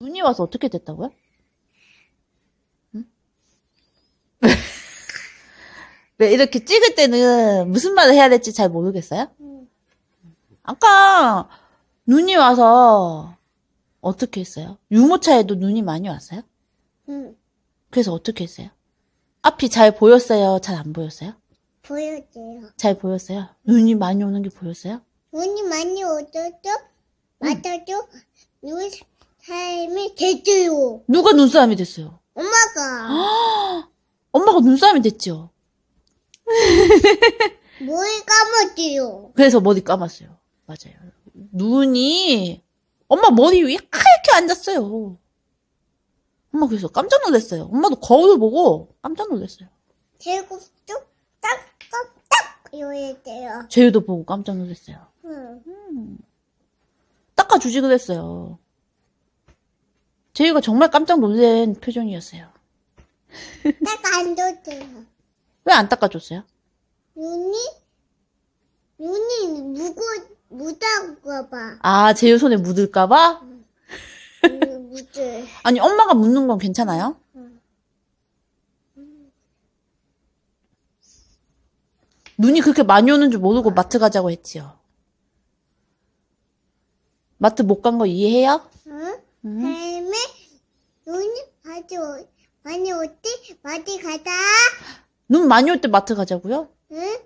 눈이 와서 어떻게 됐다고요? 응? 네, 이렇게 찍을 때는 무슨 말을 해야 될지 잘 모르겠어요? 응. 아까 눈이 와서 어떻게 했어요? 유모차에도 눈이 많이 왔어요? 응. 그래서 어떻게 했어요? 앞이 잘 보였어요? 잘 안 보였어요? 보여줘요. 잘 보였어요? 눈이 많이 오는 게 보였어요? 눈이 많이 오졌죠? 맞았죠? 눈 삶이 됐어요. 누가 눈싸움이 됐어요? 엄마가 엄마가 눈싸움이 됐죠? 뭘 감았지요? 그래서 머리 감았어요. 맞아요. 눈이 엄마 머리 위에 하얗게 앉았어요. 엄마 그래서 깜짝 놀랐어요. 엄마도 거울 보고 깜짝 놀랐어요. 제곱도 딱딱딱 이러대요. 제유도 보고 깜짝 놀랐어요. 응. 닦아주지 그랬어요. 제유가 정말 깜짝 놀란 표정이었어요. 딱 앉았대요. 왜 안 닦아줬어요? 눈이 눈이 무거 무다가 봐. 아, 제유 손에 묻을까봐? 음, 무들. 아니, 엄마가 묻는 건 괜찮아요? 응. 눈이 그렇게 많이 오는 줄 모르고 마트 가자고 했지요. 마트 못 간 거 이해해요? 응? 응. 많이 올때 많이 가다. 눈 많이 올 때 마트 가자고요? 응?